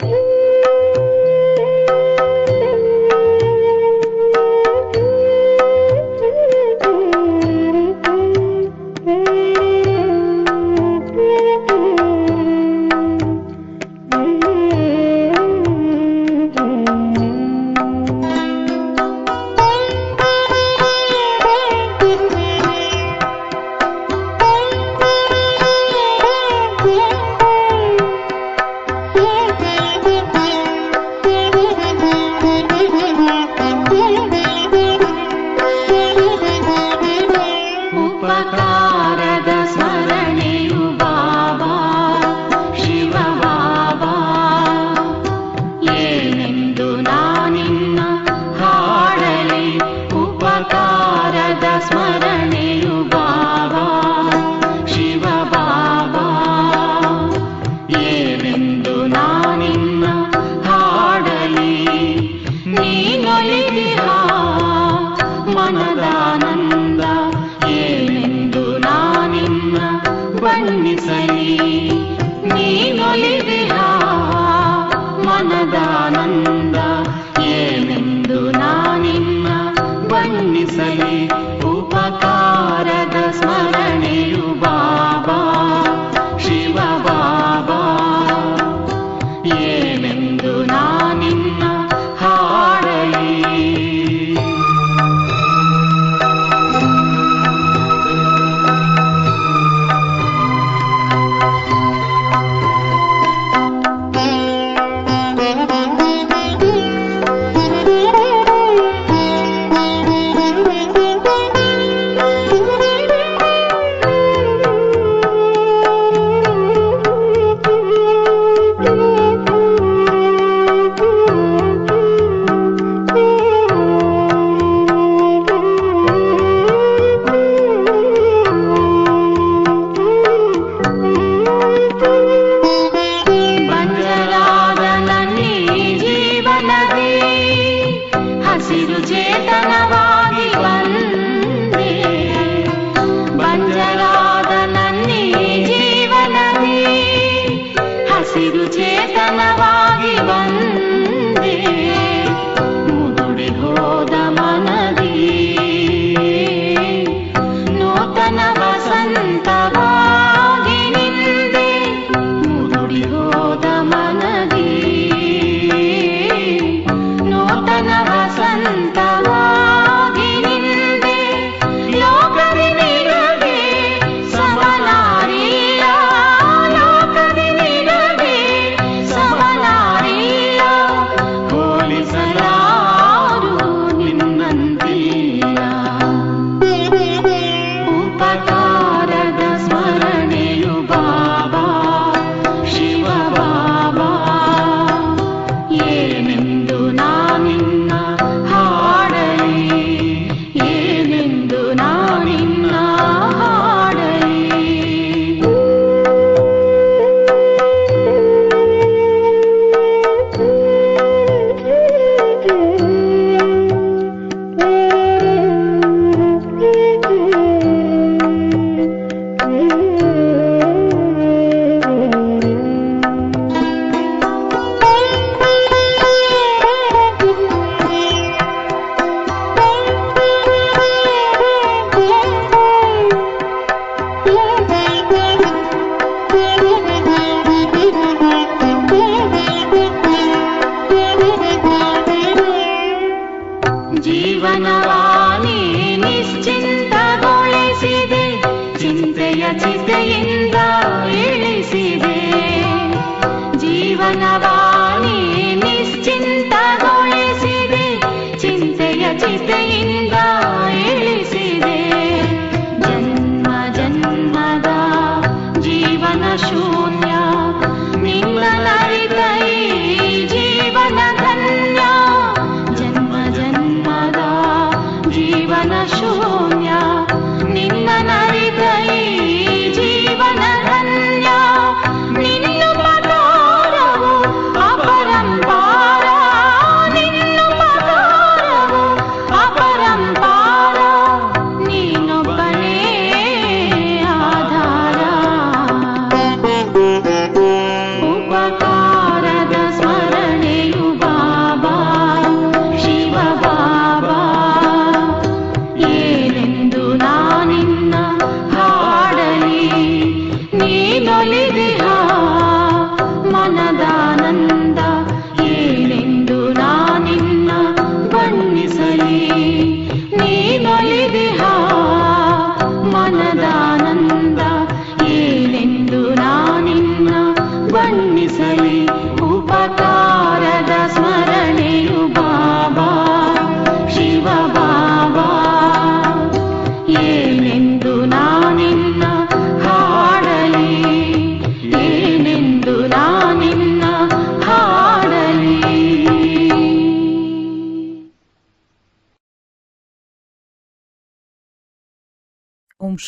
Ooh.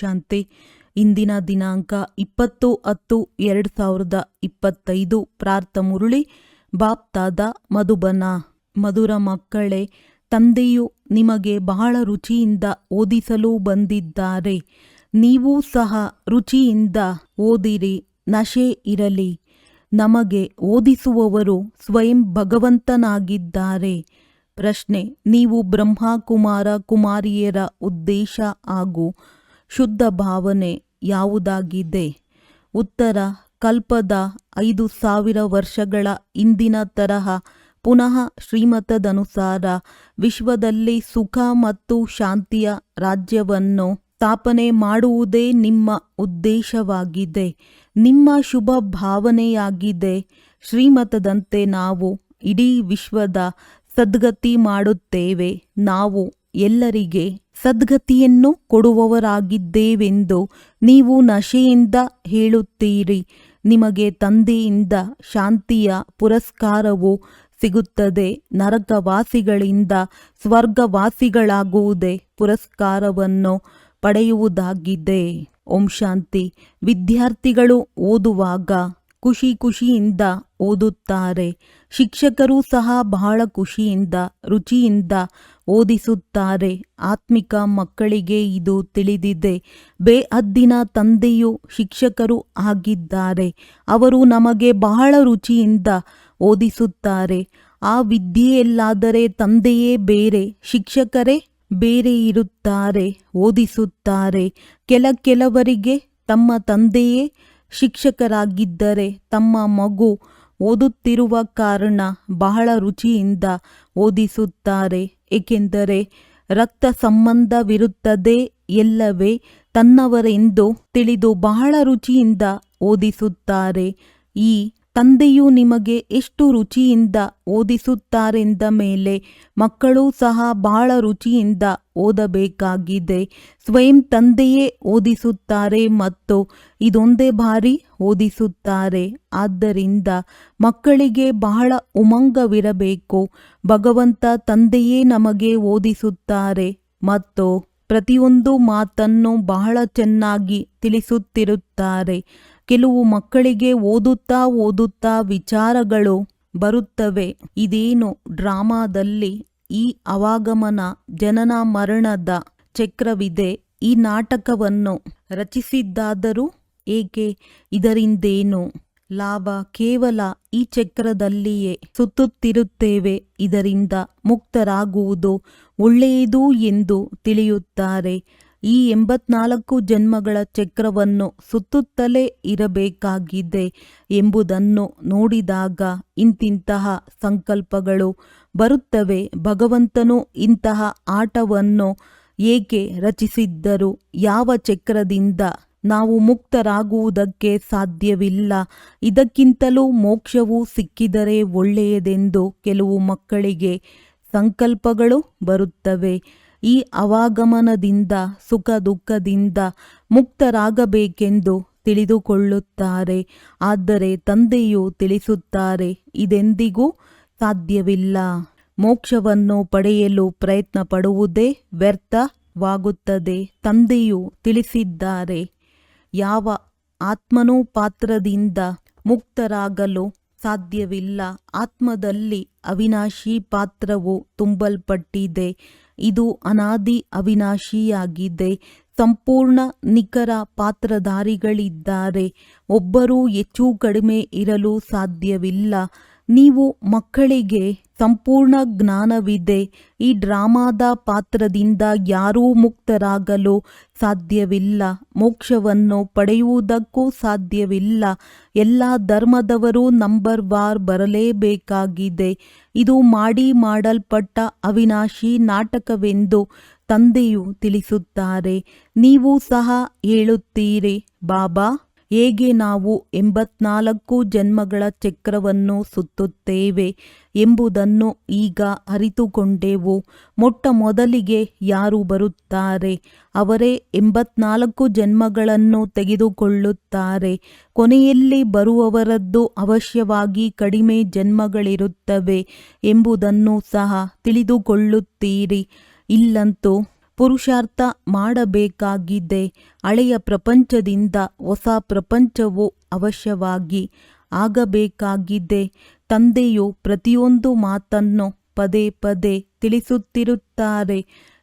ಶಾಂತಿ. ಇಂದಿನ ದಿನಾಂಕ ಇಪ್ಪತ್ತು ಹತ್ತು ಎರಡು ಸಾವಿರದ ಇಪ್ಪತ್ತೈದು. ಪ್ರಾರ್ಥ ಮುರುಳಿ, ಬಾಪ್ತಾದ ಮಧುಬನ. ಮಧುರ ಮಕ್ಕಳೇ, ತಂದೆಯು ನಿಮಗೆ ಬಹಳ ರುಚಿಯಿಂದ ಓದಿಸಲು ಬಂದಿದ್ದಾರೆ. ನೀವು ಸಹ ರುಚಿಯಿಂದ ಓದಿರಿ, ನಶೆ ಇರಲಿ. ನಮಗೆ ಓದಿಸುವವರು ಸ್ವಯಂ ಭಗವಂತನಾಗಿದ್ದಾರೆ. ಪ್ರಶ್ನೆ, ನೀವು ಬ್ರಹ್ಮಕುಮಾರ ಕುಮಾರಿಯರ ಉದ್ದೇಶ ಹಾಗೂ ಶುದ್ಧ ಭಾವನೆ ಯಾವುದಾಗಿದೆ? ಉತ್ತರ, ಕಲ್ಪದ ಐದು ಸಾವಿರ ವರ್ಷಗಳ ಇಂದಿನ ತರಹ ಪುನಃ ಶ್ರೀಮತದನುಸಾರ ವಿಶ್ವದಲ್ಲಿ ಸುಖ ಮತ್ತು ಶಾಂತಿಯ ರಾಜ್ಯವನ್ನು ಸ್ಥಾಪನೆ ಮಾಡುವುದೇ ನಿಮ್ಮ ಉದ್ದೇಶವಾಗಿದೆ. ನಿಮ್ಮ ಶುಭ ಭಾವನೆಯಾಗಿದೆ. ಶ್ರೀಮತದಂತೆ ನಾವು ಇಡೀ ವಿಶ್ವದ ಸದ್ಗತಿ ಮಾಡುತ್ತೇವೆ. ನಾವು ಎಲ್ಲರಿಗೆ ಸದ್ಗತಿಯನ್ನು ಕೊಡುವವರಾಗಿದ್ದೇವೆಂದು ನೀವು ನಶೆಯಿಂದ ಹೇಳುತ್ತೀರಿ. ನಿಮಗೆ ತಂದೆಯಿಂದ ಶಾಂತಿಯ ಪುರಸ್ಕಾರವು ಸಿಗುತ್ತದೆ. ನರಕವಾಸಿಗಳಿಂದ ಸ್ವರ್ಗವಾಸಿಗಳಾಗುವುದೇ ಪುರಸ್ಕಾರವನ್ನು ಪಡೆಯುವುದಾಗಿದೆ. ಓಂ ಶಾಂತಿ. ವಿದ್ಯಾರ್ಥಿಗಳು ಓದುವಾಗ ಖುಷಿ ಖುಷಿಯಿಂದ ಓದುತ್ತಾರೆ. ಶಿಕ್ಷಕರು ಸಹ ಬಹಳ ಖುಷಿಯಿಂದ, ರುಚಿಯಿಂದ ಓದಿಸುತ್ತಾರೆ. ಆತ್ಮಿಕ ಮಕ್ಕಳಿಗೆ ಇದು ತಿಳಿದಿದೆ. ಬೇಅದ್ದಿನ ತಂದೆಯು ಶಿಕ್ಷಕರು ಆಗಿದ್ದಾರೆ. ಅವರು ನಮಗೆ ಬಹಳ ರುಚಿಯಿಂದ ಓದಿಸುತ್ತಾರೆ. ಆ ವಿದ್ಯೆಯಲ್ಲಾದರೆ ತಂದೆಯೇ ಬೇರೆ, ಶಿಕ್ಷಕರೇ ಬೇರೆ ಇರುತ್ತಾರೆ, ಓದಿಸುತ್ತಾರೆ. ಕೆಲ ಕೆಲವರಿಗೆ ತಮ್ಮ ತಂದೆಯೇ ಶಿಕ್ಷಕರಾಗಿದ್ದರೆ ತಮ್ಮ ಮಗು ಓದುತ್ತಿರುವ ಕಾರಣ ಬಹಳ ರುಚಿಯಿಂದ ಓದಿಸುತ್ತಾರೆ. ಏಕೆಂದರೆ ರಕ್ತ ಸಂಬಂಧವಿರುತ್ತದೆ ಎಲ್ಲವೇ ತನ್ನವರೆಂದು ತಿಳಿದು ಬಹಳ ರುಚಿಯಿಂದ ಓದಿಸುತ್ತಾರೆ. ಈ ತಂದೆಯು ನಿಮಗೆ ಎಷ್ಟು ರುಚಿಯಿಂದ ಓದಿಸುತ್ತಾರೆಂದ ಮೇಲೆ ಮಕ್ಕಳು ಸಹ ಬಹಳ ರುಚಿಯಿಂದ ಓದಬೇಕಾಗಿದೆ. ಸ್ವಯಂ ತಂದೆಯೇ ಓದಿಸುತ್ತಾರೆ ಮತ್ತು ಇದೊಂದೇ ಬಾರಿ ಓದಿಸುತ್ತಾರೆ. ಆದ್ದರಿಂದ ಮಕ್ಕಳಿಗೆ ಬಹಳ ಉಮಂಗವಿರಬೇಕು. ಭಗವಂತ ತಂದೆಯೇ ನಮಗೆ ಓದಿಸುತ್ತಾರೆ ಮತ್ತು ಪ್ರತಿಯೊಂದು ಮಾತನ್ನು ಬಹಳ ಚೆನ್ನಾಗಿ ತಿಳಿಸುತ್ತಿರುತ್ತಾರೆ. ಕೆಲವು ಮಕ್ಕಳಿಗೆ ಓದುತ್ತಾ ಓದುತ್ತಾ ವಿಚಾರಗಳು ಬರುತ್ತವೆ. ಇದೇನು ಡ್ರಾಮಾದಲ್ಲಿ ಈ ಅವಾಗಮನ ಜನನ ಮರಣದ ಚಕ್ರವಿದೆ. ಈ ನಾಟಕವನ್ನು ರಚಿಸಿದ್ದಾದರೂ ಏಕೆ? ಇದರಿಂದೇನು ಲಾಭ? ಕೇವಲ ಈ ಚಕ್ರದಲ್ಲಿಯೇ ಸುತ್ತುತ್ತಿರುತ್ತೇವೆ, ಇದರಿಂದ ಮುಕ್ತರಾಗುವುದು ಒಳ್ಳೆಯದು ಎಂದು ತಿಳಿಯುತ್ತಾರೆ. ಈ ಎಂಬತ್ನಾಲ್ಕು ಜನ್ಮಗಳ ಚಕ್ರವನ್ನು ಸುತ್ತುತ್ತಲೇ ಇರಬೇಕಾಗಿದೆ ಎಂಬುದನ್ನು ನೋಡಿದಾಗ ಇಂತಿಂತಹ ಸಂಕಲ್ಪಗಳು ಬರುತ್ತವೆ. ಭಗವಂತನು ಇಂತಹ ಆಟವನ್ನು ಏಕೆ ರಚಿಸಿದ್ದರು? ಯಾವ ಚಕ್ರದಿಂದ ನಾವು ಮುಕ್ತರಾಗುವುದಕ್ಕೆ ಸಾಧ್ಯವಿಲ್ಲ? ಇದಕ್ಕಿಂತಲೂ ಮೋಕ್ಷವು ಸಿಕ್ಕಿದರೆ ಒಳ್ಳೆಯದೆಂದು ಕೆಲವು ಮಕ್ಕಳಿಗೆ ಸಂಕಲ್ಪಗಳು ಬರುತ್ತವೆ. ಈ ಅವಾಗಮನದಿಂದ ಸುಖ ದುಃಖದಿಂದ ಮುಕ್ತರಾಗಬೇಕೆಂದು ತಿಳಿದುಕೊಳ್ಳುತ್ತಾರೆ. ಆದರೆ ತಂದೆಯು ತಿಳಿಸುತ್ತಾರೆ, ಇದೆಂದಿಗೂ ಸಾಧ್ಯವಿಲ್ಲ. ಮೋಕ್ಷವನ್ನು ಪಡೆಯಲು ಪ್ರಯತ್ನ ಪಡುವುದೇ ವ್ಯರ್ಥವಾಗುತ್ತದೆ. ತಂದೆಯು ತಿಳಿಸಿದ್ದಾರೆ, ಯಾವ ಆತ್ಮನೂ ಪಾತ್ರದಿಂದ ಮುಕ್ತರಾಗಲು ಸಾಧ್ಯವಿಲ್ಲ. ಆತ್ಮದಲ್ಲಿ ಅವಿನಾಶಿ ಪಾತ್ರವು ತುಂಬಲ್ಪಟ್ಟಿದೆ. ಇದು ಅನಾದಿ ಅವಿನಾಶಿಯಾಗಿದೆ. ಸಂಪೂರ್ಣ ನಿಖರ ಪಾತ್ರಧಾರಿಗಳಿದ್ದಾರೆ. ಒಬ್ಬರೂ ಹೆಚ್ಚು ಕಡಿಮೆ ಇರಲು ಸಾಧ್ಯವಿಲ್ಲ. ನೀವು ಮಕ್ಕಳಿಗೆ ಸಂಪೂರ್ಣ ಜ್ಞಾನವಿದೆ. ಈ ಡ್ರಾಮಾದ ಪಾತ್ರದಿಂದ ಯಾರೂ ಮುಕ್ತರಾಗಲು ಸಾಧ್ಯವಿಲ್ಲ. ಮೋಕ್ಷವನ್ನು ಪಡೆಯುವುದಕ್ಕೂ ಸಾಧ್ಯವಿಲ್ಲ. ಎಲ್ಲ ಧರ್ಮದವರು ನಂಬರ್ ವಾರ್ ಬರಲೇಬೇಕಾಗಿದೆ. ಇದು ಮಾಡಿ ಮಾಡಲ್ಪಟ್ಟ ಅವಿನಾಶಿ ನಾಟಕವೆಂದು ತಂದೆಯು ತಿಳಿಸುತ್ತಾರೆ. ನೀವು ಸಹ ಹೇಳುತ್ತೀರಿ, ಬಾಬಾ ಹೇಗೆ ನಾವು ಎಂಬತ್ನಾಲ್ಕು ಜನ್ಮಗಳ ಚಕ್ರವನ್ನು ಸುತ್ತುತ್ತೇವೆ ಎಂಬುದನ್ನು ಈಗ ಅರಿತುಕೊಂಡೆವು. ಮೊಟ್ಟ ಮೊದಲಿಗೆ ಯಾರು ಬರುತ್ತಾರೆ? ಅವರೇ ಎಂಬತ್ನಾಲ್ಕು ಜನ್ಮಗಳನ್ನು ತೆಗೆದುಕೊಳ್ಳುತ್ತಾರೆ. ಕೊನೆಯಲ್ಲಿ ಬರುವವರದ್ದು ಅವಶ್ಯವಾಗಿ ಕಡಿಮೆ ಜನ್ಮಗಳಿರುತ್ತವೆ ಎಂಬುದನ್ನು ಸಹ ತಿಳಿದುಕೊಳ್ಳುತ್ತೀರಿ. ಇಲ್ಲಂತೂ ಪುರುಷಾರ್ಥ ಮಾಡಬೇಕಾಗಿದೆ. ಹಳೆಯ ಪ್ರಪಂಚದಿಂದ ಹೊಸ ಪ್ರಪಂಚವು ಅವಶ್ಯವಾಗಿ ಆಗಬೇಕಾಗಿದೆ. ತಂದೆಯು ಪ್ರತಿಯೊಂದು ಮಾತನ್ನು ಪದೇ ಪದೇ ತಿಳಿಸುತ್ತಿರುತ್ತಾರೆ,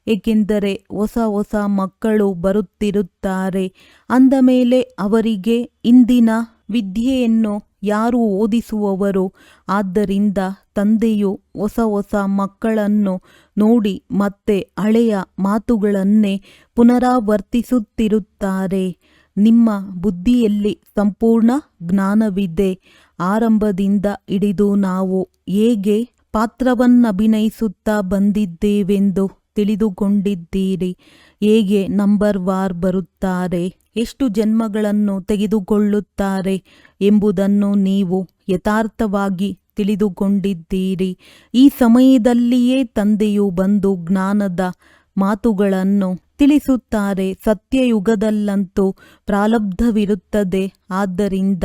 ಏಕೆಂದರೆ ಹೊಸ ಹೊಸ ಮಕ್ಕಳು ಬರುತ್ತಿರುತ್ತಾರೆ. ಅಂದ ಮೇಲೆ ಅವರಿಗೆ ಇಂದಿನ ವಿದ್ಯೆಯನ್ನು ಯಾರು ಓದಿಸುವವರು? ಆದ್ದರಿಂದ ತಂದೆಯು ಹೊಸ ಹೊಸ ಮಕ್ಕಳನ್ನು ನೋಡಿ ಮತ್ತೆ ಹಳೆಯ ಮಾತುಗಳನ್ನೇ ಪುನರಾವರ್ತಿಸುತ್ತಿರುತ್ತಾರೆ. ನಿಮ್ಮ ಬುದ್ಧಿಯಲ್ಲಿ ಸಂಪೂರ್ಣ ಜ್ಞಾನವಿದೆ. ಆರಂಭದಿಂದ ಹಿಡಿದು ನಾವು ಹೇಗೆ ಪಾತ್ರವನ್ನಭಿನಯಿಸುತ್ತಾ ಬಂದಿದ್ದೇವೆಂದು ತಿಳಿದುಕೊಂಡಿದ್ದೀರಿ. ಹೇಗೆ ನಂಬರ್ ವಾರ್ ಬರುತ್ತಾರೆ. ಎಷ್ಟು ಜನ್ಮಗಳನ್ನು ತೆಗೆದುಕೊಳ್ಳುತ್ತಾರೆ ಎಂಬುದನ್ನು ನೀವು ಯಥಾರ್ಥವಾಗಿ ತಿಳಿದುಕೊಂಡಿದ್ದೀರಿ. ಈ ಸಮಯದಲ್ಲಿಯೇ ತಂದೆಯು ಬಂದು ಜ್ಞಾನದ ಮಾತುಗಳನ್ನು ತಿಳಿಸುತ್ತಾರೆ. ಸತ್ಯಯುಗದಲ್ಲಂತೂ ಪ್ರಾಲಬ್ಧವಿರುತ್ತದೆ ಆದ್ದರಿಂದ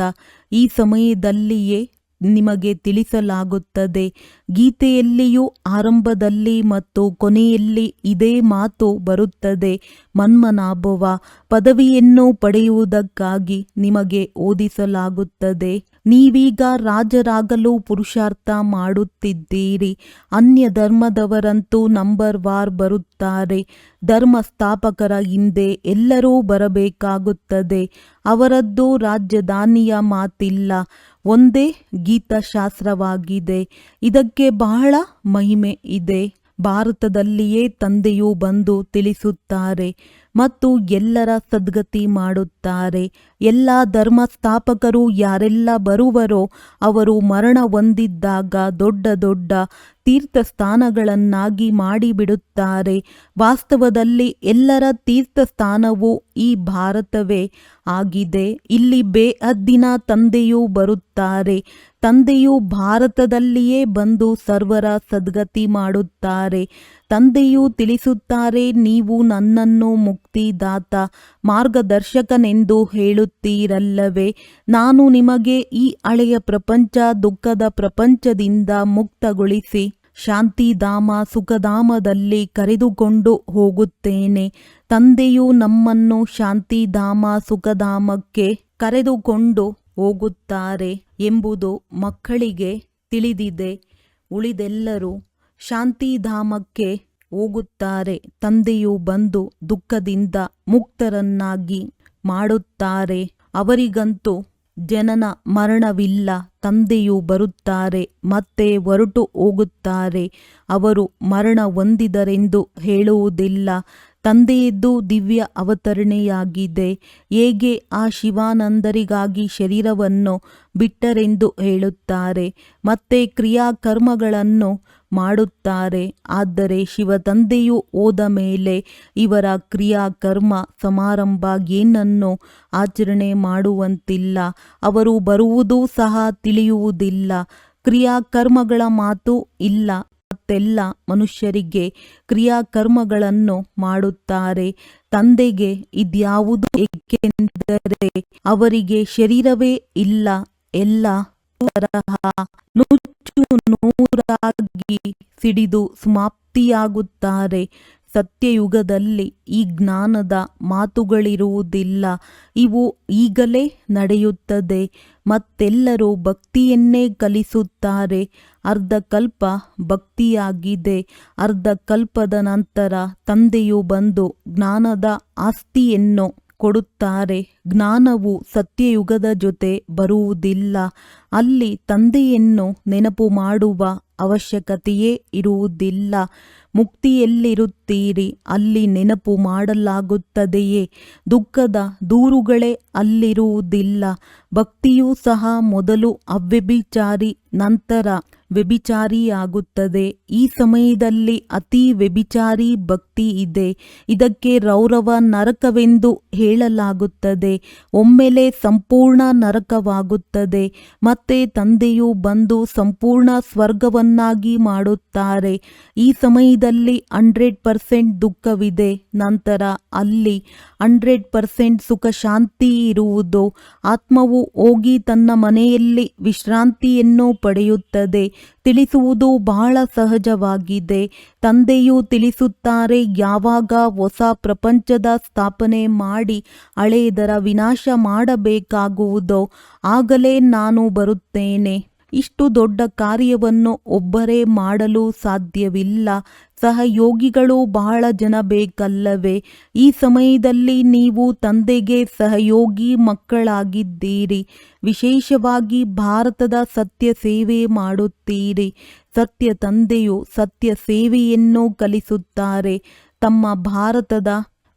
ಈ ಸಮಯದಲ್ಲಿಯೇ ನಿಮಗೆ ತಿಳಿಸಲಾಗುತ್ತದೆ. ಗೀತೆಯಲ್ಲಿಯೂ ಆರಂಭದಲ್ಲಿ ಮತ್ತು ಕೊನೆಯಲ್ಲಿ ಇದೇ ಮಾತು ಬರುತ್ತದೆ. ಮನ್ಮನಾಭವ, ಪದವಿಯನ್ನು ಪಡೆಯುವುದಕ್ಕಾಗಿ ನಿಮಗೆ ಓದಿಸಲಾಗುತ್ತದೆ. ನೀವೀಗ ರಾಜರಾಗಲು ಪುರುಷಾರ್ಥ ಮಾಡುತ್ತಿದ್ದೀರಿ. ಅನ್ಯ ಧರ್ಮದವರಂತೂ ನಂಬರ್ ವಾರ್ ಬರುತ್ತಾರೆ. ಧರ್ಮ ಸ್ಥಾಪಕರ ಹಿಂದೆ ಎಲ್ಲರೂ ಬರಬೇಕಾಗುತ್ತದೆ. ಅವರದ್ದು ರಾಜಧಾನಿಯ ಮಾತಿಲ್ಲ. ಒಂದೇ ಗೀತಶಾಸ್ತ್ರವಾಗಿದೆ. ಇದಕ್ಕೆ ಬಹಳ ಮಹಿಮೆ ಇದೆ. ಭಾರತದಲ್ಲಿಯೇ ತಂದೆಯು ಬಂದು ತಿಳಿಸುತ್ತಾರೆ. ಮತ್ತು ಎಲ್ಲರ ಸದ್ಗತಿ ಮಾಡುತ್ತಾರೆ. ಎಲ್ಲ ಧರ್ಮ ಸ್ಥಾಪಕರು ಯಾರೆಲ್ಲ ಬರುವರೋ ಅವರು ಮರಣ ಹೊಂದಿದ್ದಾಗ ದೊಡ್ಡ ದೊಡ್ಡ ತೀರ್ಥಸ್ಥಾನಗಳನ್ನಾಗಿ ಮಾಡಿಬಿಡುತ್ತಾರೆ. ವಾಸ್ತವದಲ್ಲಿ ಎಲ್ಲರ ತೀರ್ಥಸ್ಥಾನವು ಈ ಭಾರತವೇ ಆಗಿದೆ. ಇಲ್ಲಿ ಬೇಅದ್ದಿನ ತಂದೆಯೂ ಬರುತ್ತಾರೆ. ತಂದೆಯು ಭಾರತದಲ್ಲಿಯೇ ಬಂದು ಸರ್ವರ ಸದ್ಗತಿ ಮಾಡುತ್ತಾರೆ. ತಂದೆಯು ತಿಳಿಸುತ್ತಾರೆ, ನೀವು ನನ್ನನ್ನು ಮುಕ್ತಿದಾತ ಮಾರ್ಗದರ್ಶಕನೆಂದು ಹೇಳುತ್ತೀರಲ್ಲವೇ, ನಾನು ನಿಮಗೆ ಈ ಹಳೆಯ ಪ್ರಪಂಚ, ದುಃಖದ ಪ್ರಪಂಚದಿಂದ ಮುಕ್ತಗೊಳಿಸಿ ಶಾಂತಿಧಾಮ, ಸುಖಧಾಮದಲ್ಲಿ ಕರೆದುಕೊಂಡು ಹೋಗುತ್ತೇನೆ. ತಂದೆಯು ನಮ್ಮನ್ನು ಶಾಂತಿಧಾಮ, ಸುಖಧಾಮಕ್ಕೆ ಕರೆದುಕೊಂಡು ಹೋಗುತ್ತಾರೆ ಎಂಬುದು ಮಕ್ಕಳಿಗೆ ತಿಳಿದಿದೆ. ಉಳಿದೆಲ್ಲರೂ ಶಾಂತಿಧಾಮಕ್ಕೆ ಹೋಗುತ್ತಾರೆ. ತಂದೆಯು ಬಂದು ದುಃಖದಿಂದ ಮುಕ್ತರನ್ನಾಗಿ ಮಾಡುತ್ತಾರೆ. ಅವರಿಗಂತೂ ಜನನ ಮರಣವಿಲ್ಲ. ತಂದೆಯು ಬರುತ್ತಾರೆ, ಮತ್ತೆ ಹೊರಟು ಹೋಗುತ್ತಾರೆ. ಅವರು ಮರಣ ಹೊಂದಿದರೆಂದು ಹೇಳುವುದಿಲ್ಲ. ತಂದೆಯದ್ದು ದಿವ್ಯ ಅವತರಣೆಯಾಗಿದೆ. ಹೇಗೆ ಆ ಶಿವಾನಂದರಿಗಾಗಿ ಶರೀರವನ್ನು ಬಿಟ್ಟರೆಂದು ಹೇಳುತ್ತಾರೆ. ಮತ್ತೆ ಕ್ರಿಯಾಕರ್ಮಗಳನ್ನು ಮಾಡುತ್ತಾರೆ. ಆದರೆ ಶಿವತಂದೆಯು ಹೋದ ಮೇಲೆ ಇವರ ಕ್ರಿಯಾಕರ್ಮ ಸಮಾರಂಭ ಏನನ್ನು ಆಚರಣೆ ಮಾಡುವಂತಿಲ್ಲ. ಅವರು ಬರುವುದೂ ಸಹ ತಿಳಿಯುವುದಿಲ್ಲ. ಕ್ರಿಯಾಕರ್ಮಗಳ ಮಾತು ಇಲ್ಲ. ಮತ್ತೆಲ್ಲ ಮನುಷ್ಯರಿಗೆ ಕ್ರಿಯಾಕರ್ಮಗಳನ್ನು ಮಾಡುತ್ತಾರೆ. ತಂದೆಗೆ ಇದ್ಯಾವುದು ಏಕೆಂದರೆ ಅವರಿಗೆ ಶರೀರವೇ ಇಲ್ಲ. ಎಲ್ಲ ತರಹ ನುಚ್ಚು ನೂರಾಗಿ ಸಿಡಿದು ಸಮಾಪ್ತಿಯಾಗುತ್ತಾರೆ. ಸತ್ಯಯುಗದಲ್ಲಿ ಈ ಜ್ಞಾನದ ಮಾತುಗಳಿರುವುದಿಲ್ಲ. ಇವು ಈಗಲೇ ನಡೆಯುತ್ತದೆ. ಮತ್ತೆಲ್ಲರೂ ಭಕ್ತಿಯನ್ನೇ ಕಲಿಸುತ್ತಾರೆ. ಅರ್ಧಕಲ್ಪ ಭಕ್ತಿಯಾಗಿದೆ. ಅರ್ಧಕಲ್ಪದ ನಂತರ ತಂದೆಯು ಬಂದು ಜ್ಞಾನದ ಆಸ್ತಿಯನ್ನು ಕೊಡುತ್ತಾರೆ. ಜ್ಞಾನವು ಸತ್ಯಯುಗದ ಜೊತೆ ಬರುವುದಿಲ್ಲ. ಅಲ್ಲಿ ತಂದೆಯನ್ನು ನೆನಪು ಮಾಡುವ ಅವಶ್ಯಕತೆಯೇ ಇರುವುದಿಲ್ಲ. ಮುಕ್ತಿಯಲ್ಲಿರುತ್ತೀರಿ. ಅಲ್ಲಿ ನೆನಪು ಮಾಡಲಾಗುತ್ತದೆಯೇ? ದುಃಖದ ದೂರುಗಳೇ ಅಲ್ಲಿರುವುದಿಲ್ಲ. ಭಕ್ತಿಯೂ ಸಹ ಮೊದಲು ಅವ್ಯಭಿಚಾರಿ, ನಂತರ ವ್ಯಭಿಚಾರಿಯಾಗುತ್ತದೆ. ಈ ಸಮಯದಲ್ಲಿ ಅತಿ ವ್ಯಭಿಚಾರಿ ಭಕ್ತಿ ಇದೆ. ಇದಕ್ಕೆ ರೌರವ ನರಕವೆಂದು ಹೇಳಲಾಗುತ್ತದೆ. ಒಮ್ಮೆಲೆ ಸಂಪೂರ್ಣ ನರಕವಾಗುತ್ತದೆ. ಮತ್ತೆ ತಂದೆಯು ಬಂದು ಸಂಪೂರ್ಣ ಸ್ವರ್ಗವನ್ನಾಗಿ ಮಾಡುತ್ತಾರೆ. ಈ ಸಮಯದಲ್ಲಿ ಸಮಯದಲ್ಲಿ ಹಂಡ್ರೆಡ್ ಪರ್ಸೆಂಟ್ ದುಃಖವಿದೆ. ನಂತರ ಅಲ್ಲಿ ಹಂಡ್ರೆಡ್ ಪರ್ಸೆಂಟ್ ಸುಖ ಶಾಂತಿ ಇರುವುದು. ಆತ್ಮವು ಹೋಗಿ ತನ್ನ ಮನೆಯಲ್ಲಿ ವಿಶ್ರಾಂತಿಯನ್ನು ಪಡೆಯುತ್ತದೆ. ತಿಳಿಸುವುದು ಬಹಳ ಸಹಜವಾಗಿದೆ. ತಂದೆಯು ತಿಳಿಸುತ್ತಾರೆ, ಯಾವಾಗ ಹೊಸ ಪ್ರಪಂಚದ ಸ್ಥಾಪನೆ ಮಾಡಿ ಹಳೆಯದರ ವಿನಾಶ ಮಾಡಬೇಕಾಗುವುದೋ, ಆಗಲೇ ನಾನು ಬರುತ್ತೇನೆ. ಇಷ್ಟು ದೊಡ್ಡ ಕಾರ್ಯವನ್ನು ಒಬ್ಬರೇ ಮಾಡಲು ಸಾಧ್ಯವಿಲ್ಲ. ಸಹಯೋಗಿಗಳು ಬಹಳ ಜನ ಬೇಕಲ್ಲವೇ? ಈ ಸಮಯದಲ್ಲಿ ನೀವು ತಂದೆಗೆ ಸಹಯೋಗಿ ಮಕ್ಕಳಾಗಿದ್ದೀರಿ. ವಿಶೇಷವಾಗಿ ಭಾರತದ ಸತ್ಯ ಸೇವೆ ಮಾಡುತ್ತೀರಿ. ಸತ್ಯ ತಂದೆಯು ಸತ್ಯ ಸೇವೆಯನ್ನು ಕಲಿಸುತ್ತಾರೆ. ತಮ್ಮ ಭಾರತದ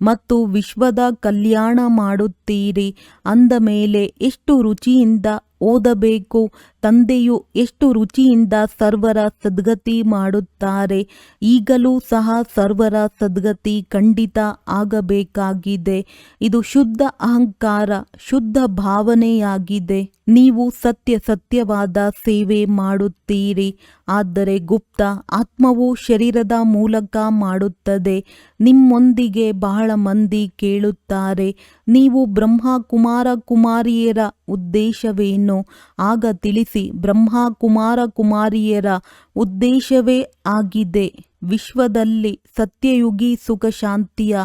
ಮತ್ತು ವಿಶ್ವದ ಕಲ್ಯಾಣ ಮಾಡುತ್ತೀರಿ. ಅಂದ ಮೇಲೆ ಎಷ್ಟು ರುಚಿಯಿಂದ ಓದಬೇಕು. ತಂದೆಯು ಎಷ್ಟು ರುಚಿಯಿಂದ ಸರ್ವರ ಸದ್ಗತಿ ಮಾಡುತ್ತಾರೆ, ಈಗಲೂ ಸಹ ಸರ್ವರ ಸದ್ಗತಿ ಖಂಡಿತ ಆಗಬೇಕಾಗಿದೆ. ಇದು ಶುದ್ಧ ಅಹಂಕಾರ, ಶುದ್ಧ ಭಾವನೆಯಾಗಿದೆ. ನೀವು ಸತ್ಯ ಸತ್ಯವಾದ ಸೇವೆ ಮಾಡುತ್ತೀರಿ. ಆದರೆ ಗುಪ್ತ ಆತ್ಮವು ಶರೀರದ ಮೂಲಕ ಮಾಡುತ್ತದೆ. ನಿಮ್ಮೊಂದಿಗೆ ಬಹಳ ಮಂದಿ ಕೇಳುತ್ತಾರೆ. ನೀವು ಬ್ರಹ್ಮ ಕುಮಾರ ಕುಮಾರಿಯರ ಉದ್ದೇಶವೇನು? ಆಗ ತಿಳಿಸಿ ಬ್ರಹ್ಮ ಕುಮಾರ ಕುಮಾರಿಯರ ಉದ್ದೇಶವೇ ಆಗಿದೆ. ವಿಶ್ವದಲ್ಲಿ ಸತ್ಯಯುಗಿ ಸುಖ ಶಾಂತಿಯ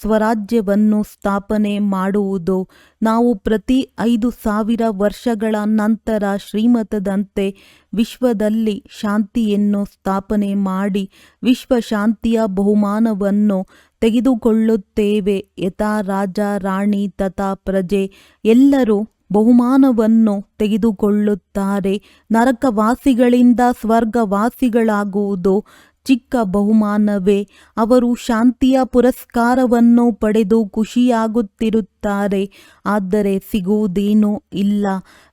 ಸ್ವರಾಜ್ಯವನ್ನು ಸ್ಥಾಪನೆ ಮಾಡುವುದು. ನಾವು ಪ್ರತಿ ಐದು ಸಾವಿರ ವರ್ಷಗಳ ನಂತರ ಶ್ರೀಮತದಂತೆ ವಿಶ್ವದಲ್ಲಿ ಶಾಂತಿಯನ್ನು ಸ್ಥಾಪನೆ ಮಾಡಿ ವಿಶ್ವ ಶಾಂತಿಯ ಬಹುಮಾನವನ್ನು ತೆಗೆದುಕೊಳ್ಳುತ್ತೇವೆ. ಯಥಾ ರಾಜ, ರಾಣಿ, ತಥಾ ಪ್ರಜೆ ಎಲ್ಲರೂ ಬಹುಮಾನವನ್ನು ತೆಗೆದುಕೊಳ್ಳುತ್ತಾರೆ. ನರಕವಾಸಿಗಳಿಂದ ಸ್ವರ್ಗವಾಸಿಗಳಾಗುವುದು ಚಿಕ್ಕ ಬಹುಮಾನವೇ. ಅವರು ಶಾಂತಿಯ ಪುರಸ್ಕಾರವನ್ನು ಪಡೆದು ಖುಷಿಯಾಗುತ್ತಿರುತ್ತಾರೆ. ಆದರೆ ಸಿಗುವುದೇನೂ ಇಲ್ಲ.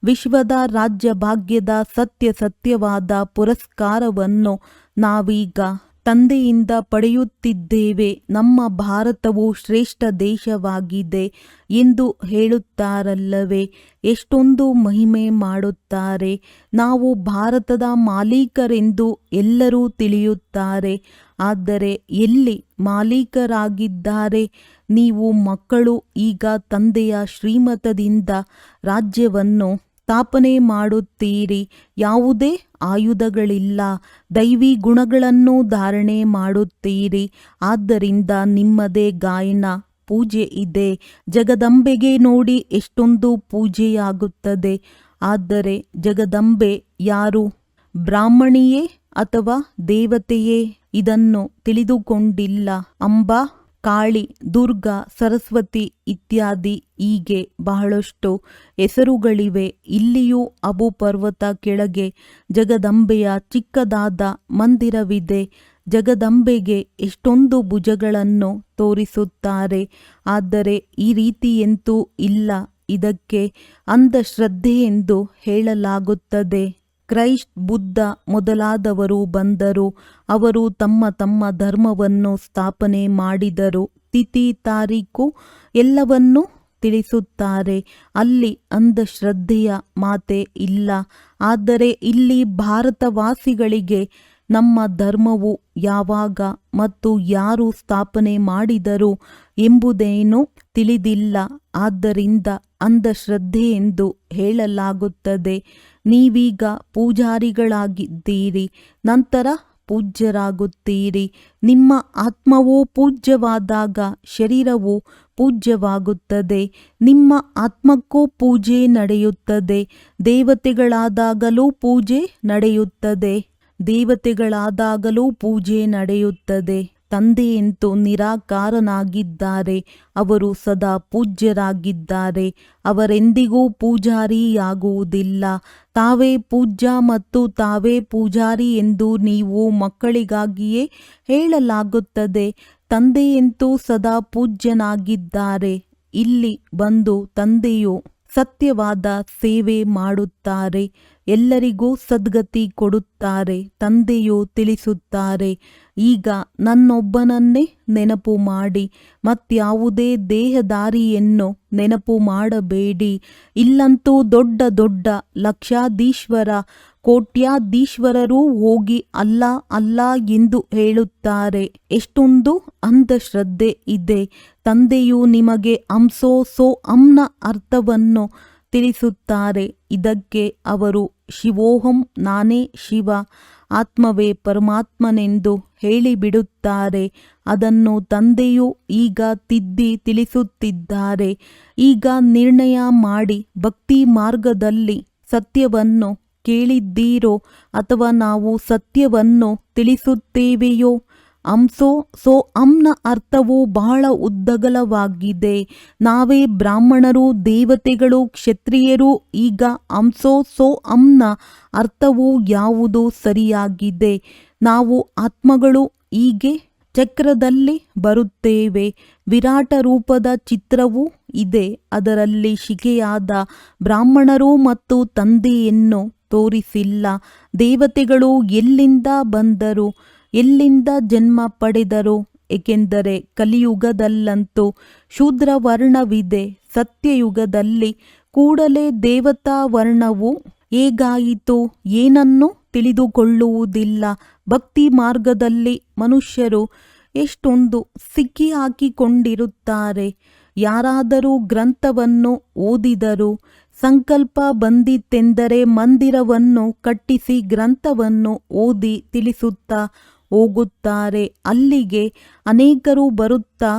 ವಿಶ್ವದ ರಾಜ್ಯ ಭಾಗ್ಯದ ಸತ್ಯ ಸತ್ಯವಾದ ಪುರಸ್ಕಾರವನ್ನು ನಾವೀಗ ತಂದೆಯಿಂದ ಪಡೆಯುತ್ತಿದ್ದೇವೆ. ನಮ್ಮ ಭಾರತವು ಶ್ರೇಷ್ಠ ದೇಶವಾಗಿದೆ ಎಂದು ಹೇಳುತ್ತಾರಲ್ಲವೇ. ಎಷ್ಟೊಂದು ಮಹಿಮೆ ಮಾಡುತ್ತಾರೆ. ನಾವು ಭಾರತದ ಮಾಲೀಕರೆಂದು ಎಲ್ಲರೂ ತಿಳಿಯುತ್ತಾರೆ. ಆದರೆ ಎಲ್ಲಿ ಮಾಲೀಕರಾಗಿದ್ದಾರೆ? ನೀವು ಮಕ್ಕಳು, ಈಗ ತಂದೆಯ ಶ್ರೀಮತದಿಂದ ರಾಜ್ಯವನ್ನು ಸ್ಥಾಪನೆ ಮಾಡುತ್ತೀರಿ. ಯಾವುದೇ ಆಯುಧಗಳಿಲ್ಲ. ದೈವಿ ಗುಣಗಳನ್ನು ಧಾರಣೆ ಮಾಡುತ್ತೀರಿ. ಆದ್ದರಿಂದ ನಿಮ್ಮದೇ ಗಾಯನ ಪೂಜೆ ಇದೆ. ಜಗದಂಬೆಗೆ ನೋಡಿ ಎಷ್ಟೊಂದು ಪೂಜೆಯಾಗುತ್ತದೆ. ಆದರೆ ಜಗದಂಬೆ ಯಾರು? ಬ್ರಾಹ್ಮಣಿಯೇ ಅಥವಾ ದೇವತೆಯೇ? ಇದನ್ನು ತಿಳಿದುಕೊಂಡಿಲ್ಲ. ಅಂಬಾ ಕಾಳಿ, ದುರ್ಗಾ, ಸರಸ್ವತಿ ಇತ್ಯಾದಿ ಹೀಗೆ ಬಹಳಷ್ಟು ಹೆಸರುಗಳಿವೆ. ಇಲ್ಲಿಯೂ ಅಬು ಪರ್ವತ ಕೆಳಗೆ ಜಗದಂಬೆಯ ಚಿಕ್ಕದಾದ ಮಂದಿರವಿದೆ. ಜಗದಂಬೆಗೆ ಎಷ್ಟೊಂದು ಭುಜಗಳನ್ನು ತೋರಿಸುತ್ತಾರೆ. ಆದರೆ ಈ ರೀತಿಯಂತೂ ಇಲ್ಲ. ಇದಕ್ಕೆ ಅಂಧಶ್ರದ್ಧೆ ಎಂದು ಹೇಳಲಾಗುತ್ತದೆ. ಕ್ರೈಸ್ಟ್ ಬುದ್ಧ ಮೊದಲಾದವರು ಬಂದರು. ಅವರು ತಮ್ಮ ತಮ್ಮ ಧರ್ಮವನ್ನು ಸ್ಥಾಪನೆ ಮಾಡಿದರು. ತಿಥಿ ತಾರೀಕು ಎಲ್ಲವನ್ನೂ ತಿಳಿಸುತ್ತಾರೆ. ಅಲ್ಲಿ ಅಂಧಶ್ರದ್ಧೆಯ ಮಾತೆ ಇಲ್ಲ. ಆದರೆ ಇಲ್ಲಿ ಭಾರತವಾಸಿಗಳಿಗೆ ನಮ್ಮ ಧರ್ಮವು ಯಾವಾಗ ಮತ್ತು ಯಾರು ಸ್ಥಾಪನೆ ಮಾಡಿದರು ಎಂಬುದೇನೂ ತಿಳಿದಿಲ್ಲ. ಆದ್ದರಿಂದ ಅಂಧಶ್ರದ್ಧೆ ಎಂದು ಹೇಳಲಾಗುತ್ತದೆ. ನೀವೀಗ ಪೂಜಾರಿಗಳಾಗಿದ್ದೀರಿ, ನಂತರ ಪೂಜ್ಯರಾಗುತ್ತೀರಿ. ನಿಮ್ಮ ಆತ್ಮವು ಪೂಜ್ಯವಾದಾಗ ಶರೀರವು ಪೂಜ್ಯವಾಗುತ್ತದೆ. ನಿಮ್ಮ ಆತ್ಮಕ್ಕೂ ಪೂಜೆ ನಡೆಯುತ್ತದೆ. ದೇವತೆಗಳಾದಾಗಲೂ ಪೂಜೆ ನಡೆಯುತ್ತದೆ. ದೇವತೆಗಳಾದಾಗಲೂ ಪೂಜೆ ನಡೆಯುತ್ತದೆ. ತಂದೆಯಂತೂ ನಿರಾಕಾರನಾಗಿದ್ದಾರೆ. ಅವರು ಸದಾ ಪೂಜ್ಯರಾಗಿದ್ದಾರೆ. ಅವರೆಂದಿಗೂ ಪೂಜಾರಿಯಾಗುವುದಿಲ್ಲ. ತಾವೇ ಪೂಜ್ಯ ಮತ್ತು ತಾವೇ ಪೂಜಾರಿ ಎಂದು ನೀವು ಮಕ್ಕಳಿಗಾಗಿಯೇ ಹೇಳಲಾಗುತ್ತದೆ. ತಂದೆಯಂತೂ ಸದಾ ಪೂಜ್ಯನಾಗಿದ್ದಾರೆ. ಇಲ್ಲಿ ಬಂದು ತಂದೆಯು ಸತ್ಯವಾದ ಸೇವೆ ಮಾಡುತ್ತಾರೆ. ಎಲ್ಲರಿಗೂ ಸದ್ಗತಿ ಕೊಡುತ್ತಾರೆ. ತಂದೆಯು ತಿಳಿಸುತ್ತಾರೆ. ಈಗ ನನ್ನೊಬ್ಬನನ್ನೇ ನೆನಪು ಮಾಡಿ, ಮತ್ಯಾವುದೇ ದೇಹದಾರಿಯನ್ನು ನೆನಪು ಮಾಡಬೇಡಿ. ಇಲ್ಲಂತೂ ದೊಡ್ಡ ದೊಡ್ಡ ಲಕ್ಷಾಧೀಶ್ವರ, ಕೋಟ್ಯಾಧೀಶ್ವರರೂ ಹೋಗಿ ಅಲ್ಲ ಅಲ್ಲ ಎಂದು ಹೇಳುತ್ತಾರೆ. ಎಷ್ಟೊಂದು ಅಂಧಶ್ರದ್ಧೆ ಇದೆ. ತಂದೆಯು ನಿಮಗೆ ಅಂಸೋ ಸೋ ಅಂನ ಅರ್ಥವನ್ನು ತಿಳಿಸುತ್ತಾರೆ ಇದಕ್ಕೆ ಅವರು, ಶಿವೋಹಂ ನಾನೇ ಶಿವ, ಆತ್ಮವೇ ಪರಮಾತ್ಮನೆಂದು ಹೇಳಿಬಿಡುತ್ತಾರೆ. ಅದನ್ನು ತಂದೆಯು ಈಗ ತಿದ್ದಿ ತಿಳಿಸುತ್ತಿದ್ದಾರೆ. ಈಗ ನಿರ್ಣಯ ಮಾಡಿ ಭಕ್ತಿ ಮಾರ್ಗದಲ್ಲಿ ಸತ್ಯವನ್ನು ಕೇಳಿದ್ದೀರೋ ಅಥವಾ ನಾವು ಸತ್ಯವನ್ನು ತಿಳಿಸುತ್ತೇವೆಯೋ ಅಂಸೋ ಸೋ ಅಂನ ಅರ್ಥವು ಬಹಳ ಉದ್ದಗಲವಾಗಿದೆ. ನಾವೇ ಬ್ರಾಹ್ಮಣರು, ದೇವತೆಗಳು, ಕ್ಷತ್ರಿಯರು, ಈಗ ಅಂಸೋ ಸೋ ಅಂನ ಅರ್ಥವು ಯಾವುದು ಸರಿಯಾಗಿದೆ. ನಾವು ಆತ್ಮಗಳು ಹೀಗೆ ಚಕ್ರದಲ್ಲಿ ಬರುತ್ತೇವೆ. ವಿರಾಟ ರೂಪದ ಚಿತ್ರವೂ ಇದೆ. ಅದರಲ್ಲಿ ಶಿಕೆಯಾದ ಬ್ರಾಹ್ಮಣರು ಮತ್ತು ತಂದೆಯನ್ನು ತೋರಿಸಿಲ್ಲ. ದೇವತೆಗಳು ಎಲ್ಲಿಂದ ಬಂದರು? ಎಲ್ಲಿಂದ ಜನ್ಮ ಪಡೆದರು? ಏಕೆಂದರೆ ಕಲಿಯುಗದಲ್ಲಂತೂ ಶೂದ್ರ ವರ್ಣವಿದೆ ಸತ್ಯಯುಗದಲ್ಲಿ ಕೂಡಲೇ ದೇವತಾ ವರ್ಣವು ಹೇಗಾಯಿತು? ಏನನ್ನು ತಿಳಿದುಕೊಳ್ಳುವುದಿಲ್ಲ. ಭಕ್ತಿ ಮಾರ್ಗದಲ್ಲಿ ಮನುಷ್ಯರು ಎಷ್ಟೊಂದು ಸಿಕ್ಕಿ ಹಾಕಿಕೊಂಡಿರುತ್ತಾರೆ ಯಾರಾದರೂ ಗ್ರಂಥವನ್ನು ಓದಿದರು ಸಂಕಲ್ಪ ಬಂದಿತೆಂದರೆ ಮಂದಿರವನ್ನು ಕಟ್ಟಿಸಿ ಗ್ರಂಥವನ್ನು ಓದಿ ತಿಳಿಸುತ್ತಾ ಹೋಗುತ್ತಾರೆ. ಅಲ್ಲಿಗೆ ಅನೇಕರು ಬರುತ್ತಾ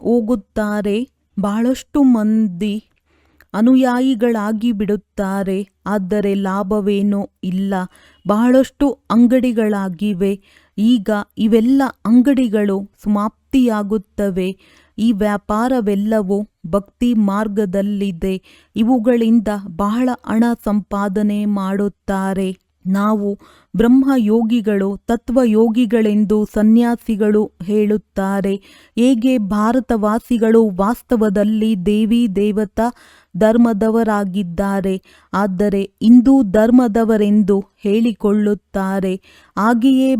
ಹೋಗುತ್ತಾರೆ. ಬಹಳಷ್ಟು ಮಂದಿ ಅನುಯಾಯಿಗಳಾಗಿ ಬಿಡುತ್ತಾರೆ. ಆದರೆ ಲಾಭವೇನೂ ಇಲ್ಲ. ಬಹಳಷ್ಟು ಅಂಗಡಿಗಳಾಗಿವೆ. ಈಗ ಇವೆಲ್ಲ ಅಂಗಡಿಗಳು ಸಮಾಪ್ತಿಯಾಗುತ್ತವೆ. ಈ ವ್ಯಾಪಾರವೆಲ್ಲವೂ ಭಕ್ತಿ ಮಾರ್ಗದಲ್ಲಿದೆ. ಇವುಗಳಿಂದ ಬಹಳ ಹಣ ಸಂಪಾದನೆ ಮಾಡುತ್ತಾರೆ. ನಾವು ಬ್ರಹ್ಮಯೋಗಿಗಳು, ತತ್ವಯೋಗಿಗಳೆಂದು ಸನ್ಯಾಸಿಗಳು ಹೇಳುತ್ತಾರೆ. ಹೇಗೆ ಭಾರತವಾಸಿಗಳು ವಾಸ್ತವದಲ್ಲಿ ದೇವಿ ದೇವತಾ ಧರ್ಮದವರಾಗಿದ್ದಾರೆ. ಆದರೆ ಹಿಂದೂ ಧರ್ಮದವರೆಂದು ಹೇಳಿಕೊಳ್ಳುತ್ತಾರೆ. ಹಾಗೆಯೇ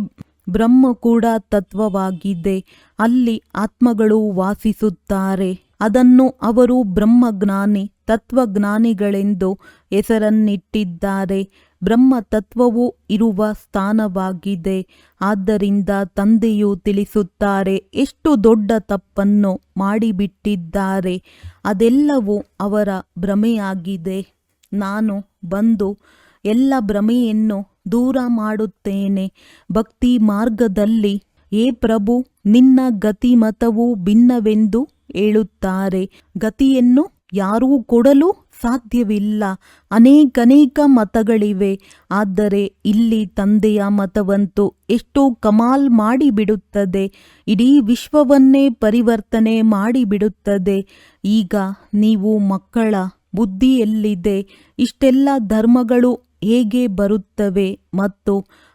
ಬ್ರಹ್ಮ ಕೂಡ ತತ್ವವಾಗಿದೆ. ಅಲ್ಲಿ ಆತ್ಮಗಳು ವಾಸಿಸುತ್ತಾರೆ. ಅದನ್ನು ಅವರು ಬ್ರಹ್ಮಜ್ಞಾನಿ, ತತ್ವಜ್ಞಾನಿಗಳೆಂದು ಹೆಸರನ್ನಿಟ್ಟಿದ್ದಾರೆ. ಬ್ರಹ್ಮ ತತ್ವವು ಇರುವ ಸ್ಥಾನವಾಗಿದೆ. ಆದ್ದರಿಂದ ತಂದೆಯು ತಿಳಿಸುತ್ತಾರೆ, ಎಷ್ಟು ದೊಡ್ಡ ತಪ್ಪನ್ನು ಮಾಡಿಬಿಟ್ಟಿದ್ದಾರೆ. ಅದೆಲ್ಲವೂ ಅವರ ಭ್ರಮೆಯಾಗಿದೆ. ನಾನು ಬಂದು ಎಲ್ಲ ಭ್ರಮೆಯನ್ನು ದೂರ ಮಾಡುತ್ತೇನೆ. ಭಕ್ತಿ ಮಾರ್ಗದಲ್ಲಿ ಏ ಪ್ರಭು, ನಿನ್ನ ಗತಿಮತವು ಭಿನ್ನವೆಂದು ಹೇಳುತ್ತಾರೆ. ಗತಿಯನ್ನು ಯಾರೂ ಕೊಡಲು ಸಾಧ್ಯವಿಲ್ಲ. ಅನೇಕನೇಕ ಮತಗಳಿವೆ. ಆದರೆ ಇಲ್ಲಿ ತಂದೆಯ ಮತವಂತೂ ಎಷ್ಟೋ ಕಮಾಲ್ ಮಾಡಿಬಿಡುತ್ತದೆ. ಇಡೀ ವಿಶ್ವವನ್ನೇ ಪರಿವರ್ತನೆ ಮಾಡಿಬಿಡುತ್ತದೆ. ಈಗ ನೀವು ಮಕ್ಕಳ ಬುದ್ಧಿಯಲ್ಲಿದೆ. ಇಷ್ಟೆಲ್ಲ ಧರ್ಮಗಳು ಹೇಗೆ ಬರುತ್ತವೆ ಮತ್ತು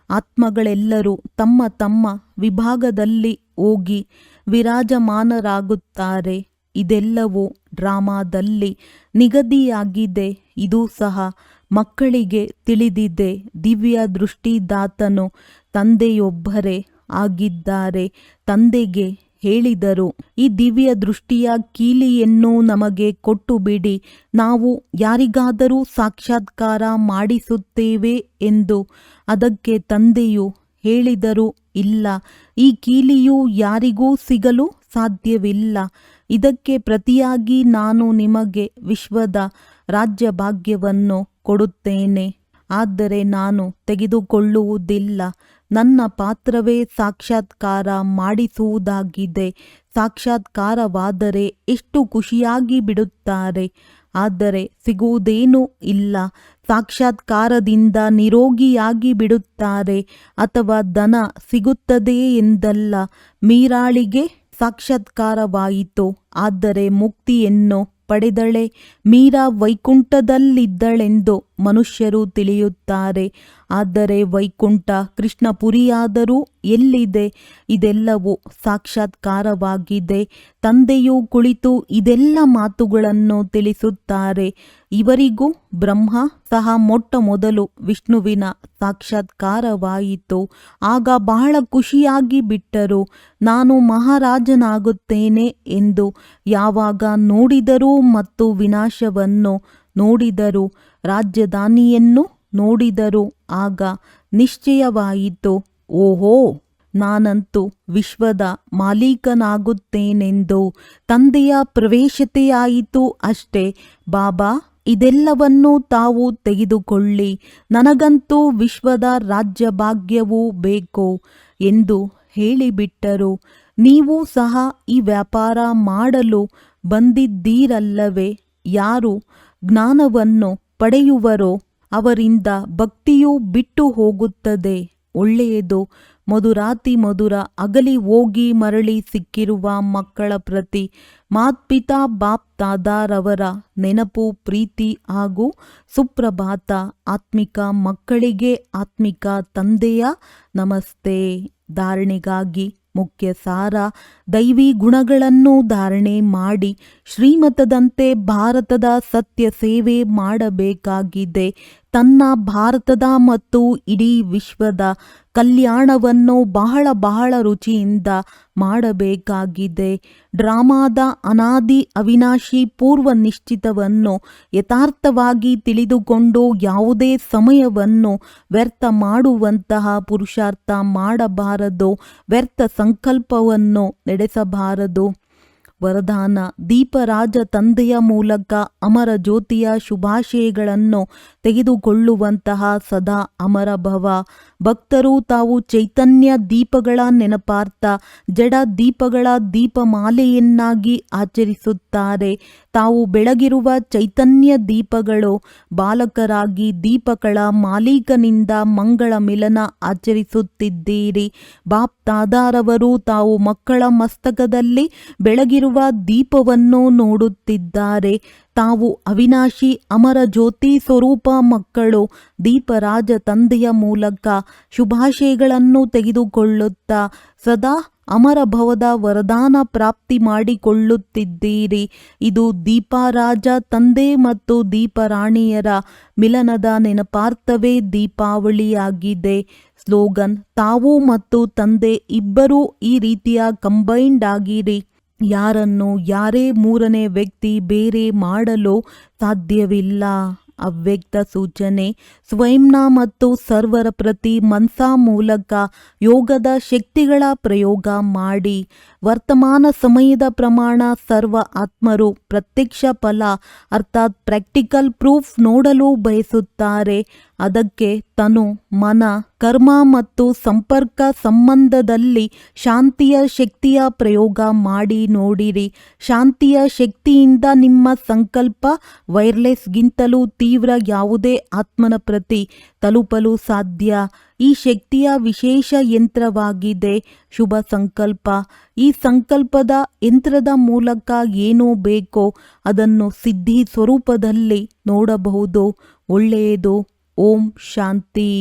ಆತ್ಮಗಳೆಲ್ಲರೂ ತಮ್ಮ ತಮ್ಮ ವಿಭಾಗದಲ್ಲಿ ಹೋಗಿ ವಿರಾಜಮಾನರಾಗುತ್ತಾರೆ. ಇದೆಲ್ಲವೂ ಡ್ರಾಮಾದಲ್ಲಿ ನಿಗದಿಯಾಗಿದೆ. ಇದು ಸಹ ಮಕ್ಕಳಿಗೆ ತಿಳಿದಿದೆ. ದಿವ್ಯ ದೃಷ್ಟಿದಾತನು ತಂದೆಯೊಬ್ಬರೇ ಆಗಿದ್ದಾರೆ ತಂದೆಗೆ ಹೇಳಿದರು. ಈ ದಿವ್ಯ ದೃಷ್ಟಿಯ ಕೀಲಿಯನ್ನು ನಮಗೆ ಕೊಟ್ಟು ಬಿಡಿ ನಾವು ಯಾರಿಗಾದರೂ ಸಾಕ್ಷಾತ್ಕಾರ ಮಾಡಿಸುತ್ತೇವೆ ಎಂದು ಅದಕ್ಕೆ ತಂದೆಯು ಹೇಳಿದರು ಇಲ್ಲ. ಈ ಕೀಲಿಯು ಯಾರಿಗೂ ಸಿಗಲು ಸಾಧ್ಯವಿಲ್ಲ. ಇದಕ್ಕೆ ಪ್ರತಿಯಾಗಿ ನಾನು ನಿಮಗೆ ವಿಶ್ವದ ರಾಜ್ಯ ಭಾಗ್ಯವನ್ನು ಕೊಡುತ್ತೇನೆ. ಆದರೆ ನಾನು ತೆಗೆದುಕೊಳ್ಳುವುದಿಲ್ಲ. ನನ್ನ ಪಾತ್ರವೇ ಸಾಕ್ಷಾತ್ಕಾರ ಮಾಡಿಸುವುದಾಗಿದೆ. ಸಾಕ್ಷಾತ್ಕಾರವಾದರೆ ಎಷ್ಟು ಖುಷಿಯಾಗಿ ಬಿಡುತ್ತಾರೆ. ಆದರೆ ಸಿಗುವುದೇನೂ ಇಲ್ಲ. ಸಾಕ್ಷಾತ್ಕಾರದಿಂದ ನಿರೋಗಿಯಾಗಿ ಬಿಡುತ್ತಾರೆ ಅಥವಾ ದನ ಸಿಗುತ್ತದೆ ಎಂದಲ್ಲ. ಮೀರಾಳಿಗೆ ಸಾಕ್ಷಾತ್ಕಾರವಾಯಿತು. ಆದರೆ ಮುಕ್ತಿಯನ್ನು ಪಡೆದಳೆ ಮೀರಾ ವೈಕುಂಠದಲ್ಲಿದ್ದಳೆಂದು ಮನುಷ್ಯರು ತಿಳಿಯುತ್ತಾರೆ. ಆದರೆ ವೈಕುಂಠ ಕೃಷ್ಣಪುರಿಯಾದರೂ ಎಲ್ಲಿದೆ? ಇದೆಲ್ಲವೂ ಸಾಕ್ಷಾತ್ಕಾರವಾಗಿದೆ. ತಂದೆಯು ಕುಳಿತು ಇದೆಲ್ಲ ಮಾತುಗಳನ್ನು ತಿಳಿಸುತ್ತಾರೆ. ಇವರಿಗೂ ಬ್ರಹ್ಮ ಸಹ ಮೊಟ್ಟ ಮೊದಲು ವಿಷ್ಣುವಿನ ಸಾಕ್ಷಾತ್ಕಾರವಾಯಿತು. ಆಗ ಬಹಳ ಖುಷಿಯಾಗಿ ಬಿಟ್ಟರು. ನಾನು ಮಹಾರಾಜನಾಗುತ್ತೇನೆ ಎಂದು ಯಾವಾಗ ನೋಡಿದರು ಮತ್ತು ವಿನಾಶವನ್ನು ನೋಡಿದರು. ರಾಜಧಾನಿಯನ್ನು ನೋಡಿದರು. ಆಗ ನಿಶ್ಚಯವಾಯಿತು, ಓಹೋ, ನಾನಂತೂ ವಿಶ್ವದ ಮಾಲೀಕನಾಗುತ್ತೇನೆಂದು. ತಂದೆಯ ಪ್ರವೇಶತೆಯಾಯಿತು ಅಷ್ಟೇ. ಬಾಬಾ, ಇದೆಲ್ಲವನ್ನೂ ತಾವು ತೆಗೆದುಕೊಳ್ಳಿ. ನನಗಂತೂ ವಿಶ್ವದ ರಾಜ್ಯ ಭಾಗ್ಯವೂ ಬೇಕು ಎಂದು ಹೇಳಿಬಿಟ್ಟರು. ನೀವು ಸಹ ಈ ವ್ಯಾಪಾರ ಮಾಡಲು ಬಂದಿದ್ದೀರಲ್ಲವೇ? ಯಾರು ಜ್ಞಾನವನ್ನು ಪಡೆಯುವರೋ ಅವರಿಂದ ಭಕ್ತಿಯು ಬಿಟ್ಟು ಹೋಗುತ್ತದೆ. ಒಳ್ಳೆಯದು, ಮಧುರಾತಿ ಮಧುರ ಅಗಲಿ ಹೋಗಿ ಮರಳಿ ಸಿಕ್ಕಿರುವ ಮಕ್ಕಳ ಪ್ರತಿ ಮಾತ್ಪಿತಾ ಬಾಪ್ ತಾದಾರವರ ನೆನಪು, ಪ್ರೀತಿ ಹಾಗೂ ಸುಪ್ರಭಾತ ಆತ್ಮಿಕ ಮಕ್ಕಳಿಗೆ ಆತ್ಮಿಕ ತಂದೆಯ ನಮಸ್ತೆ. ಧಾರಣೆಗಾಗಿ ಮುಖ್ಯ ಸಾರ. ದೈವಿ ಗುಣಗಳನ್ನು ಧಾರಣೆ ಮಾಡಿ ಶ್ರೀಮತದಂತೆ ಭಾರತದ ಸತ್ಯ ಸೇವೆ ಮಾಡಬೇಕಾಗಿದೆ. ತನ್ನ ಭಾರತದ ಮತ್ತು ಇಡೀ ವಿಶ್ವದ ಕಲ್ಯಾಣವನ್ನು ಬಹಳ ಬಹಳ ರುಚಿಯಿಂದ ಮಾಡಬೇಕಾಗಿದೆ. ಡ್ರಾಮಾದ ಅನಾದಿ ಅವಿನಾಶಿ ಪೂರ್ವ ನಿಶ್ಚಿತವನ್ನು ಯಥಾರ್ಥವಾಗಿ ತಿಳಿದುಕೊಂಡು ಯಾವುದೇ ಸಮಯವನ್ನು ವ್ಯರ್ಥ ಮಾಡುವಂತಹ ಪುರುಷಾರ್ಥ ಮಾಡಬಾರದು, ವ್ಯರ್ಥ ಸಂಕಲ್ಪವನ್ನು ನಡೆಸಬಾರದು. ವರದಾನ. ದೀಪರಾಜ ತಂದೆಯ ಮೂಲಕ ಅಮರ ಜ್ಯೋತಿಯ ಶುಭಾಶಯಗಳನ್ನು ತೆಗೆದುಕೊಳ್ಳುವಂತಹ ಸದಾ ಅಮರ ಭವ. ಭಕ್ತರು ತಾವು ಚೈತನ್ಯ ದೀಪಗಳ ನೆನಪಾರ್ಥ, ಜಡ ದೀಪಗಳ ದೀಪಮಾಲೆಯನ್ನಾಗಿ ಆಚರಿಸುತ್ತಾರೆ. ತಾವು ಬೆಳಗಿರುವ ಚೈತನ್ಯ ದೀಪಗಳು ಬಾಲಕರಾಗಿ ದೀಪಗಳ ಮಾಲೀಕನಿಂದ ಮಂಗಳ ಮಿಲನ ಆಚರಿಸುತ್ತಿದ್ದೀರಿ. ಬಾಪ್ ತಾದಾರವರು ತಾವು ಮಕ್ಕಳ ಮಸ್ತಕದಲ್ಲಿ ಬೆಳಗಿರುವ ದೀಪವನ್ನು ನೋಡುತ್ತಿದ್ದಾರೆ. ತಾವು ಅವಿನಾಶಿ ಅಮರ ಜ್ಯೋತಿ ಸ್ವರೂಪ ಮಕ್ಕಳು ದೀಪರಾಜ ತಂದೆಯ ಮೂಲಕ ಶುಭಾಶಯಗಳನ್ನು ತೆಗೆದುಕೊಳ್ಳುತ್ತಾ ಸದಾ ಅಮರ ಭವದ ವರದಾನ ಪ್ರಾಪ್ತಿ ಮಾಡಿಕೊಳ್ಳುತ್ತಿದ್ದೀರಿ. ಇದು ದೀಪಾರಾಜ ತಂದೆ ಮತ್ತು ದೀಪರಾಣಿಯರ ಮಿಲನದ ನೆನಪಾರ್ಥವೇ ದೀಪಾವಳಿಯಾಗಿದೆ. ಸ್ಲೋಗನ್, ತಾವು ಮತ್ತು ತಂದೆ ಇಬ್ಬರೂ ಈ ರೀತಿಯ ಕಂಬೈಂಡ್ ಆಗಿರಿ. ಯಾರನ್ನು ಯಾರೇ ಮೂರನೇ ವ್ಯಕ್ತಿ ಬೇರೆ ಮಾಡಲು ಸಾಧ್ಯವಿಲ್ಲ. ಅವ್ಯಕ್ತ ಸೂಚನೆ, ಸ್ವಯಂನ ಮತ್ತು ಸರ್ವರ ಪ್ರತಿ ಮನ್ಸಾ ಮೂಲಕ ಯೋಗದ ಶಕ್ತಿಗಳ ಪ್ರಯೋಗ ಮಾಡಿ. ವರ್ತಮಾನ ಸಮಯದ ಪ್ರಮಾಣ ಸರ್ವ ಆತ್ಮರು ಪ್ರತ್ಯಕ್ಷ ಫಲ, ಅರ್ಥಾತ್ ಪ್ರಾಕ್ಟಿಕಲ್ ಪ್ರೂಫ್ ನೋಡಲು ಬಯಸುತ್ತಾರೆ. ಅದಕ್ಕೆ ತನು ಮನ, ಕರ್ಮ ಮತ್ತು ಸಂಪರ್ಕ ಸಂಬಂಧದಲ್ಲಿ ಶಾಂತಿಯ ಶಕ್ತಿಯ ಪ್ರಯೋಗ ಮಾಡಿ ನೋಡಿರಿ. ಶಾಂತಿಯ ಶಕ್ತಿಯಿಂದ ನಿಮ್ಮ ಸಂಕಲ್ಪ ವೈರ್ಲೆಸ್ಗಿಂತಲೂ ತೀವ್ರ, ಯಾವುದೇ ಆತ್ಮನ ಪ್ರತಿ ತಲುಪಲು ಸಾಧ್ಯ. ಈ ಶಕ್ತಿಯ ವಿಶೇಷ ಯಂತ್ರವಾಗಿದೆ ಶುಭ ಸಂಕಲ್ಪ. ಈ ಸಂಕಲ್ಪದ ಯಂತ್ರದ ಮೂಲಕ ಏನೋ ಬೇಕೋ ಅದನ್ನು ಸಿದ್ಧಿ ಸ್ವರೂಪದಲ್ಲಿ ನೋಡಬಹುದು. ಒಳ್ಳೆಯದು. ಓಂ ಶಾಂತಿ